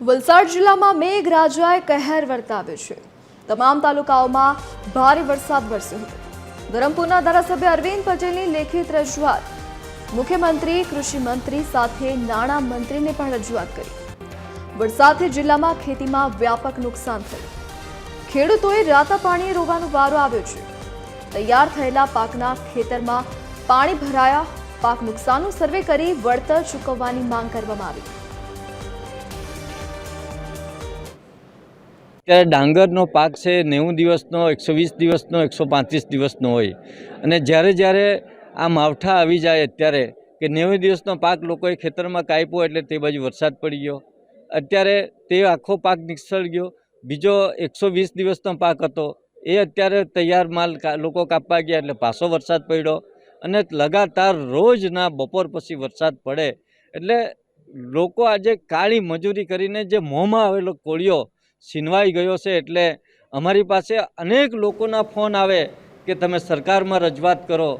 વલસાડ જિલ્લામાં મેઘરાજાએ કહેર વર્તાવ્યો છે. તમામ તાલુકાઓમાં ભારે વરસાદ વરસ્યો હતો. ધરમપુરના ધારાસભ્ય અરવિંદ પટેલની લેખિત રજૂઆત મુખ્યમંત્રી, કૃષિ મંત્રી સાથે નાણાં મંત્રીને પણ રજૂઆત કરી. વરસાદથી જિલ્લામાં ખેતીમાં વ્યાપક નુકસાન થયું. ખેડૂતોએ રાતા પાણીએ રોવાનો વારો આવ્યો છે. તૈયાર થયેલા પાકના ખેતરમાં પાણી ભરાયા, પાક નુકસાનનું સર્વે કરી વળતર ચૂકવવાની માંગ કરવામાં આવી. ત્યારે ડાંગરનો પાક છે નેવું દિવસનો, એકસો વીસ દિવસનો, એકસો પાંત્રીસ દિવસનો હોય. અને જ્યારે જ્યારે આ માવઠા આવી જાય અત્યારે કે નેવું દિવસનો પાક લોકોએ ખેતરમાં કાપ્યો એટલે તે બાજુ વરસાદ પડી ગયો. અત્યારે તે આખો પાક નિષ્ફળ ગયો. બીજો એકસો વીસ દિવસનો પાક હતો. એ અત્યારે તૈયાર માલ લોકો કાપવા ગયા એટલે પાછો વરસાદ પડ્યો. અને લગાતાર રોજના બપોર પછી વરસાદ પડે. એટલે લોકો આજે કાળી મજૂરી કરીને જે મોંમાં આવેલો કોળિયો છીનવાઈ ગયો છે એટલે અમારી પાસે અનેક લોકોના ફોન આવે કે તમે સરકારમાં રજૂઆત કરો.